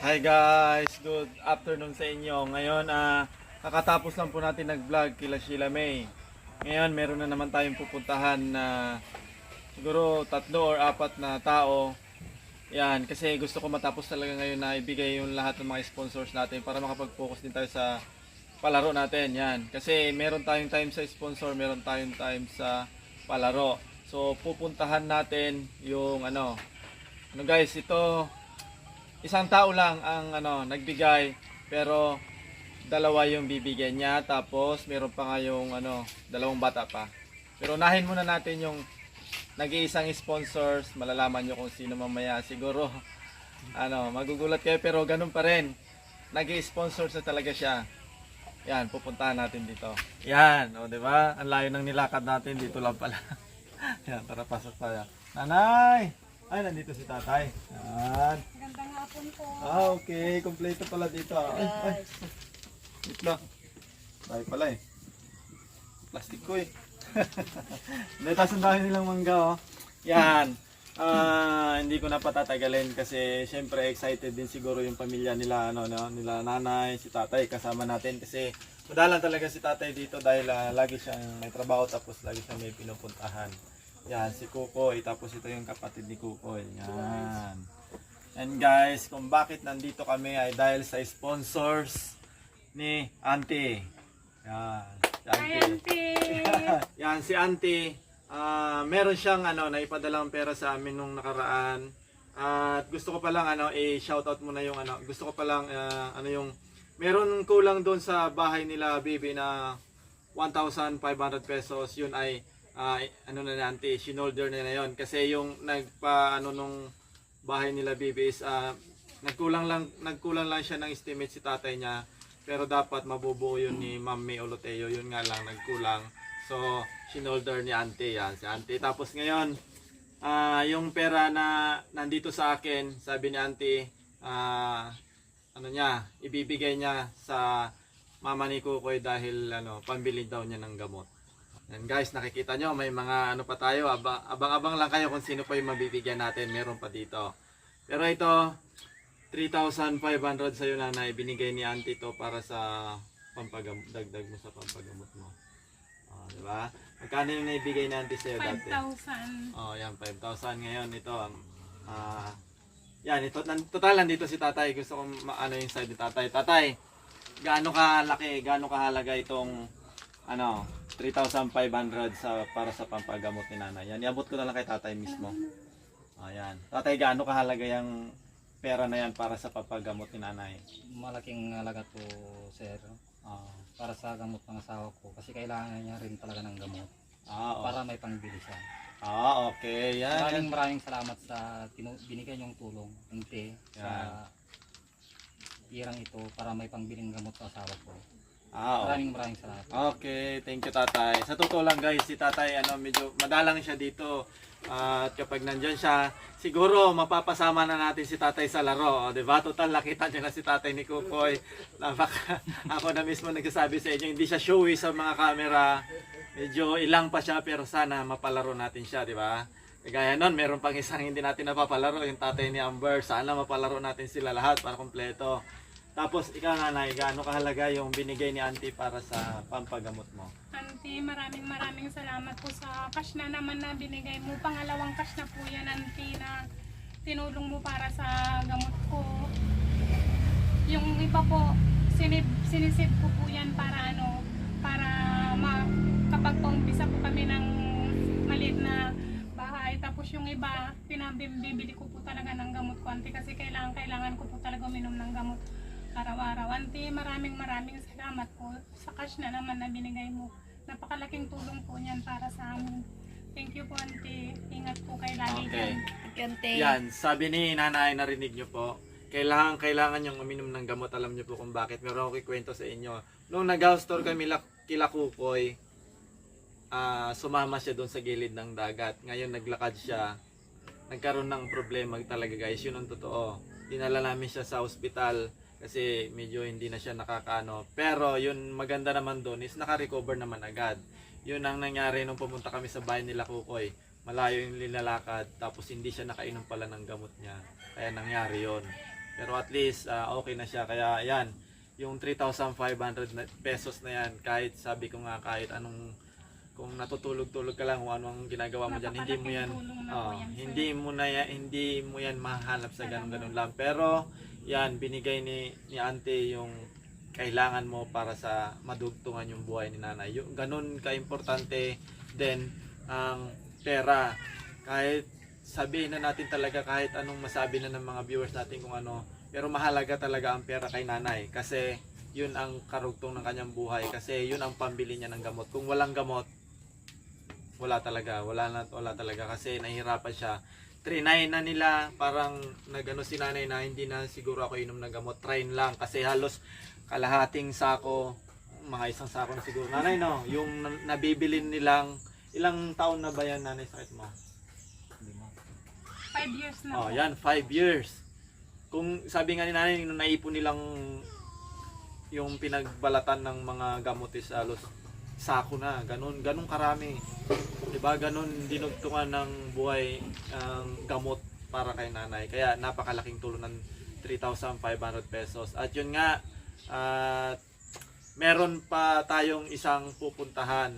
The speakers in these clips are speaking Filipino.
Hi guys, good afternoon sa inyo. Ngayon, ah, kakatapos lang po natin nag-vlog kila Sheila May. Ngayon, meron na naman tayong pupuntahan na siguro tatlo or apat na tao. Yan, kasi gusto ko matapos talaga ngayon na ibigay yung lahat ng mga sponsors natin para makapag-focus din tayo sa palaro natin. Yan, kasi meron tayong time sa sponsor, meron tayong time sa palaro. So, pupuntahan natin yung ano, ano guys, ito isang tao lang ang ano nagbigay pero dalawa yung bibigyan niya tapos meron pa nga yung ano dalawang bata pa. Pero unahin muna natin yung nag-iisang sponsors, malalaman nyo kung sino mamaya siguro ano, magugulat kayo pero ganun pa rin. Nag-sponsor sa talaga siya. Yan, pupuntahan natin dito. Yan, o, di ba? Ang layo ng nilakad natin dito lang pala. Yan, tara pasok tayo. Nanay! Ay, nandito si tatay. Yan. Gandang hapon po. Ah, okay. Kompleto pala dito. ah. Ay, ay. Wait lang. Dahil pala eh. Plastic ko eh. Hindi, tapos ang dami nilang mangga oh. Yan. Ah, hindi ko na patatagalin kasi syempre excited din siguro yung pamilya nila ano no, nila nanay, si tatay kasama natin kasi madalang talaga si tatay dito dahil ah, lagi siyang may trabaho tapos lagi siyang may pinupuntahan. Yan, si Kukoy. Tapos ito yung kapatid ni Kukoy. Yan. And guys, kung bakit nandito kami ay dahil sa sponsors ni Auntie. Yan. Si Hi, Auntie. Yan, si Auntie. ah, meron siyang ano, naipadalang pera sa amin nung nakaraan. At gusto ko pa lang ano, i-shoutout muna yung ano, gusto ko pa lang ah, ano yung meron kulang doon sa bahay nila Bibi na 1,500 pesos. Yun ay ah, ano na ni Auntie, shinolder na na yun. Kasi yung nagpa ano nung bahay nila Bibi is ah, nagkulang lang nagkulang lang siya ng estimate si tatay niya. Pero dapat mabubuo yun ni Ma'am May Oloteo. Yun nga lang nagkulang. So, shinolder ni Auntie yan. Si Auntie. Tapos ngayon, ah yung pera na nandito sa akin, sabi ni Auntie, ah ano niya, ibibigay niya sa mama ni Kukoy dahil ano, pambili daw niya ng gamot. And guys, nakikita nyo, may mga ano pa tayo, aba- abang-abang lang kayo kung sino pa yung mabibigyan natin, meron pa dito. Pero ito, 3,500 sa'yo nanay, binigay ni auntie to para sa pampagamot, dagdag mo sa pampagamot mo. Oh, di ba? Magkano yung naibigay ni auntie sa'yo dati? 5,000. Oh, yan 5,000 ngayon ito. Ah, yan ito total nandito si Tatay. Gusto kong maano yung side ni Tatay. Tatay, gaano kalaki, gaano kahalaga itong ano, 3,500 sa para sa pampagamot ni Nanay. Yan, iabot ko na lang kay Tatay mismo. Ayan. Tatay, gaano kahalaga yung pera na yan para sa pampagamot ni Nanay? malaking halaga to sir Ah, para sa gamot ng asawa ko kasi kailangan niya rin talaga ng gamot ah, oh. para may pangbili siya. ah okay. Yan. Maraming maraming salamat sa tinu- binigay niyong tulong Yan. sa irang ito para may pangbiling gamot sa asawa ko. Ah, okay. Maraming maraming salamat. Okay, thank you tatay. Sa totoo lang guys, si tatay ano medyo madalang siya dito. At kapag nandyan siya, siguro mapapasama na natin si tatay sa laro. O, di ba? Total, nakita niyo na si tatay ni Kukoy. Napaka, ako na mismo nagsasabi sa inyo, hindi siya showy sa mga camera. Medyo ilang pa siya, pero sana mapalaro natin siya, di ba? Kagaya nun, meron pang isang hindi natin napapalaro, yung tatay ni Amber. Sana mapalaro natin sila lahat para kompleto. Tapos, ikaw nanay, gaano kahalaga yung binigay ni auntie para sa pampagamot mo? Auntie, maraming maraming salamat po sa cash na naman na binigay mo. Pangalawang cash na po yan, auntie, na tinulong mo para sa gamot ko. Yung iba po, sinib, sinisip ko po yan para ano, para ma, kapag paumpisa po kami ng maliit na bahay. Tapos yung iba, pinabibili ko po talaga ng gamot ko, auntie, kasi kailangan, kailangan ko po talaga uminom ng gamot araw-araw. Auntie, maraming maraming salamat po sa cash na naman na binigay mo. Napakalaking tulong po niyan para sa amin. Thank you po, Auntie. Ingat po kayo lagi Okay. dyan. Yan, sabi ni nanay, narinig nyo po, kailangan, kailangan yung uminom ng gamot. Alam nyo po kung bakit. Meron ako kikwento sa inyo. Nung nag-house tour kami la- kila Kukoy, ah, sumama siya doon sa gilid ng dagat. Ngayon naglakad siya. Nagkaroon ng problema talaga guys. Yun ang totoo. Dinala namin siya sa ospital kasi medyo hindi na siya nakakaano. Pero yun maganda naman doon is naka-recover naman agad. Yun ang nangyari nung pumunta kami sa bahay nila Kukoy malayo yung linalakad tapos hindi siya nakainom pala ng gamot niya kaya nangyari yon Pero at least ah, okay na siya. Kaya yan, yung 3,500 na- pesos na yan, kahit sabi ko nga kahit anong kung natutulog-tulog ka lang kung anong ginagawa mo diyan, hindi mo yan oh, yan, hindi mo na yan, hindi mo yan mahanap sa ganun ganun lang. Pero yan binigay ni ni Ante yung kailangan mo para sa madugtungan yung buhay ni nanay. Yung ganun ka-importante din ang pera. Kahit sabihin na natin talaga kahit anong masabi na ng mga viewers natin kung ano, pero mahalaga talaga ang pera kay nanay kasi yun ang karugtong ng kanyang buhay kasi yun ang pambili niya ng gamot. Kung walang gamot, wala talaga, wala na, wala talaga kasi nahihirapan siya. Trinay na nila, parang nagano si nanay na hindi na siguro ako inom ng gamot, train lang kasi halos kalahating sako, mga isang sako na siguro. Nanay no, yung na- nabibili nilang, ilang taon na ba yan nanay sakit mo? Hindi mo. Five years na Oh, po. yan, 5 years. Kung sabi nga ni nanay, nung naipon nilang yung pinagbalatan ng mga gamot is halos sako na, ganun, ganun karami. 'Di ba? Ganun dinugtungan ng buhay ang gamot para kay nanay. Kaya napakalaking tulong ng 3,500 pesos. At yun nga, at meron pa tayong isang pupuntahan.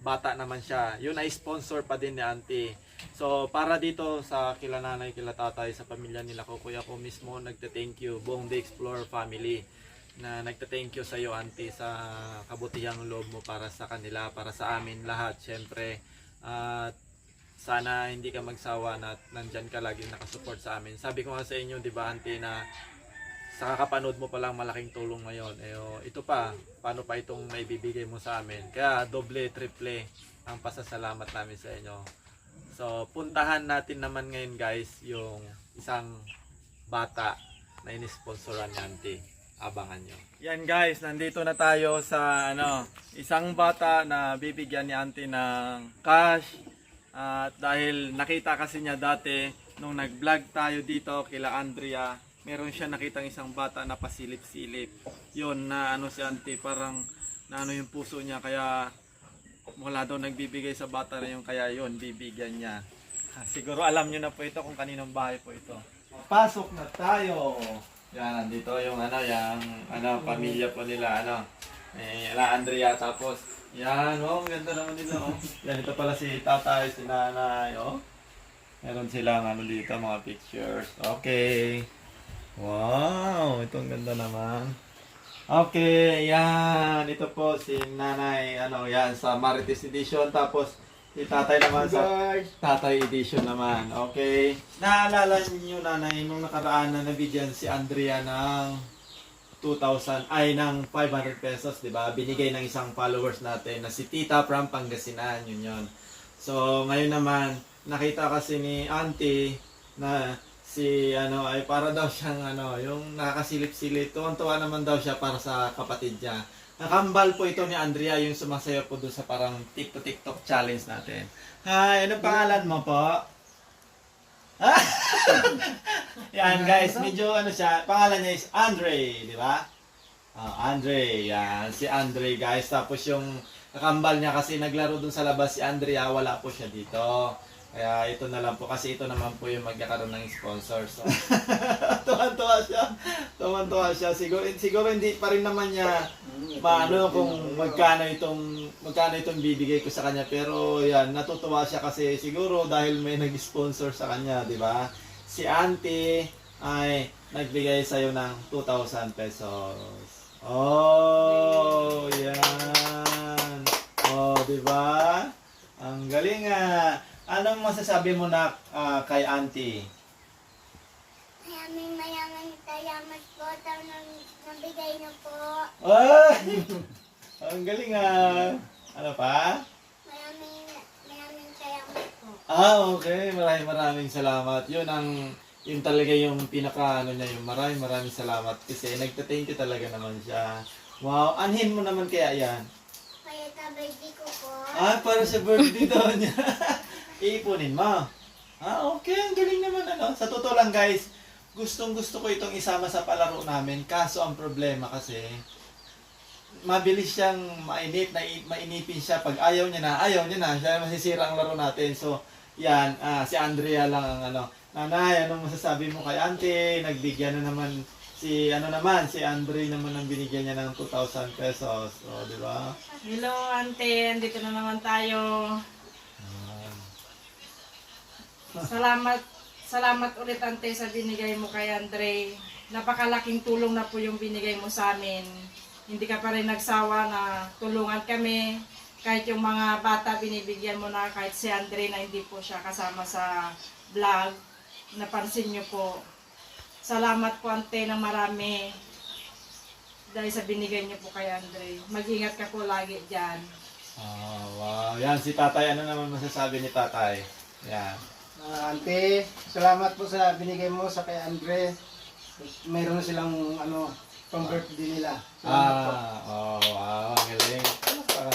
Bata naman siya. Yun ay sponsor pa din ni auntie. So, para dito sa kila nanay, kila tatay, sa pamilya nila ko, kuya ko mismo, nagte-thank you, buong The Explorer family, na nagte-thank you sa iyo, auntie, sa kabutihang loob mo para sa kanila, para sa amin lahat, syempre. At sana hindi ka magsawa na nandyan ka laging nakasupport sa amin. Sabi ko nga sa inyo, di ba, auntie, na sa kakapanood mo pa lang malaking tulong ngayon. Eh, oh, ito pa, paano pa itong naibibigay mo sa amin. Kaya doble, triple ang pasasalamat namin sa inyo. So, puntahan natin naman ngayon guys yung isang bata na inisponsoran ni auntie. Abangan nyo. Yan guys, nandito na tayo sa ano, isang bata na bibigyan ni auntie ng cash. At dahil nakita kasi niya dati nung nag-vlog tayo dito kila Andrea, meron siya nakitang isang bata na pasilip-silip. Yun na ano si auntie parang na ano yung puso niya kaya wala daw nagbibigay sa bata na yung kaya yun, bibigyan niya. Ha, Siguro alam niyo na po ito kung kaninong bahay po ito. Pasok na tayo. Yan, nandito yung ano, yung ano, pamilya po nila, ano, eh, la Andrea, tapos, yan, oh, ganda naman nila, oh. Yan, ito pala si tatay, si nanay, oh. Meron silang ano dito, mga pictures. Okay. Wow, ito ang ganda naman. Okay, yan. Ito po si nanay, ano, yan, sa Marites Edition. Tapos, si tatay naman sa tatay edition naman. Okay. Naalala niyo nanay, nung nakaraan na nabigyan si Andrea ng 2,000, ay ng 500 pesos, di ba? Binigay ng isang followers natin na si Tita from Pangasinan, yun yun. So, ngayon naman, nakita kasi ni auntie na si ano ay para daw siyang ano yung nakakasilip-silip tuwan-tuwa naman daw siya para sa kapatid niya nakambal po ito ni Andrea yung sumasayaw po doon sa parang TikTok TikTok challenge natin hi ano pangalan mo po yan guys medyo ano siya pangalan niya is Andre di ba Ah, Andre yan si Andre guys tapos yung nakambal niya kasi naglaro doon sa labas si Andrea wala po siya dito kaya ito na lang po kasi ito naman po yung magkakaroon ng sponsor. So, tuwan-tuwa siya. Tuwan-tuwa siya. Siguro siguro hindi pa rin naman niya maano kung magkano itong magkano itong bibigay ko sa kanya pero yan natutuwa siya kasi siguro dahil may nag-sponsor sa kanya, 'di ba? Si Auntie ay nagbigay sa iyo ng 2,000 pesos. Oh, yan. Oh, 'di ba? Ang galing nga. Anong masasabi mo na ah, kay Auntie? Salamat po sa nang nabigay niyo po. Ay! Ang galing ah. Ano pa? Maraming maraming salamat po. Ah, okay. Maraming maraming salamat. Yun ang yun talaga yung pinaka ano niya yung maraming maraming salamat kasi nagta-thank you talaga naman siya. Wow, anhin mo naman kaya yan. Kaya kabay ko po. Ah, para sa birthday daw niya. Iipunin mo. Ah, okay. Ang galing naman ano. Sa totoo lang guys, gustong gusto ko itong isama sa palaro namin. Kaso ang problema kasi, mabilis siyang mainip, na mainipin siya. Pag ayaw niya na, ayaw niya na. Siya masisira ang laro natin. So, yan, ah, si Andrea lang ang ano. Nanay, anong masasabi mo kay Auntie? Nagbigyan na naman si ano naman, si Andre naman ang binigyan niya ng 2,000 pesos. O, di ba? Hello, ante. Andito na naman tayo. Salamat, salamat ulit, ante, sa binigay mo kay Andre. Napakalaking tulong na po yung binigay mo sa amin. Hindi ka pa rin nagsawa na tulungan kami. Kahit yung mga bata binibigyan mo na, kahit si Andre na hindi po siya kasama sa vlog. Napansin niyo po. Salamat po, ante, ng marami. Dahil sa binigay niyo po kay Andre. Mag-ingat ka po lagi dyan. Ah, wow. Yan, si tatay, ano naman masasabi ni tatay? Yan. Ah, ante, salamat po sa binigay mo sa kay Andre. Mayroon na silang ano, pang birthday nila. Salamat po. Ah, oh, wow, ang galing. Tayo.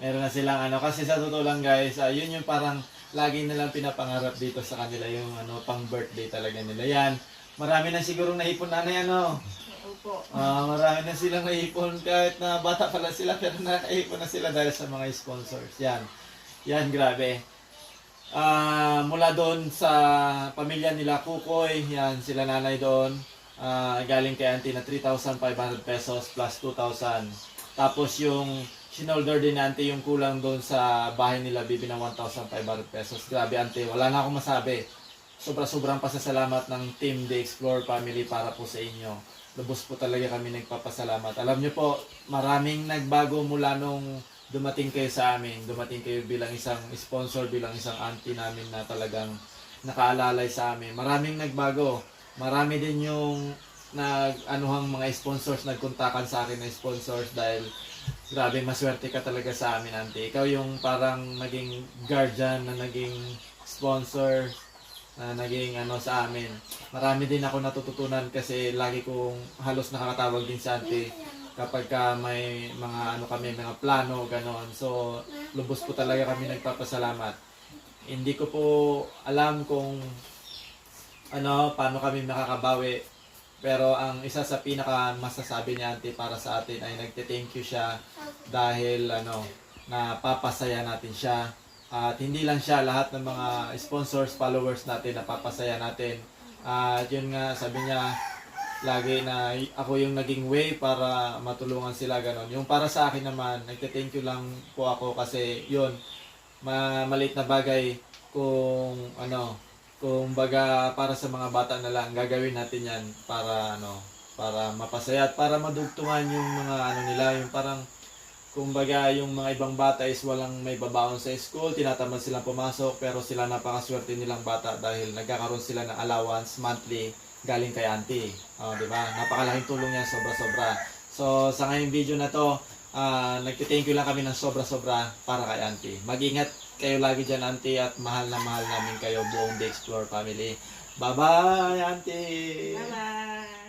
Meron na silang ano, kasi sa totoo lang guys, ah, yun yung parang lagi nilang pinapangarap dito sa kanila yung ano, pang birthday talaga nila. Yan, marami na siguro naipon nanay ano. Opo. Ah, marami na silang naipon kahit na bata pala sila pero nakaipon na sila dahil sa mga sponsors. Yan. Yan, grabe. Ah, mula doon sa pamilya nila Kukoy, yan sila nanay doon. Ah, galing kay auntie na 3,500 pesos plus 2,000. Tapos yung sinolder din auntie yung kulang doon sa bahay nila bibi ng 1,500 pesos. Grabe auntie, wala na akong masabi. Sobra-sobrang pasasalamat ng Team The Explore Family para po sa inyo. Lubos po talaga kami nagpapasalamat. Alam niyo po, maraming nagbago mula nung dumating kayo sa amin. Dumating kayo bilang isang sponsor, bilang isang auntie namin na talagang nakaalalay sa amin. Maraming nagbago. Marami din yung nag anuhang mga sponsors nagkontakan sa akin na sponsors dahil grabe maswerte ka talaga sa amin auntie. Ikaw yung parang naging guardian na naging sponsor na naging ano sa amin. Marami din ako natututunan kasi lagi kong halos nakakatawag din sa auntie kapag ka may mga ano kami, mga plano, ganon. So, lubos po talaga kami nagpapasalamat. Hindi ko po alam kung ano, paano kami makakabawi. Pero ang isa sa pinaka masasabi ni Auntie para sa atin ay nagte-thank you siya dahil ano, napapasaya natin siya. At hindi lang siya, lahat ng mga sponsors, followers natin, napapasaya natin. At yun nga, sabi niya, lagi na ako yung naging way para matulungan sila ganon. Yung para sa akin naman, nagte-thank you lang po ako kasi yun, ma maliit na bagay kung ano, kung baga para sa mga bata na lang, gagawin natin yan para ano, para mapasaya at para madugtungan yung mga ano nila, yung parang kung baga yung mga ibang bata is walang may babaon sa school, tinatamad silang pumasok, pero sila napakaswerte nilang bata dahil nagkakaroon sila ng allowance monthly galing kay auntie. Oh, di ba? Napakalaking tulong niya, sobra-sobra. So, sa ngayong video na to, ah nagti-thank you lang kami ng sobra-sobra para kay auntie. Mag-ingat kayo lagi dyan, auntie, at mahal na mahal namin kayo buong The Explore family. Bye-bye, auntie! Bye-bye.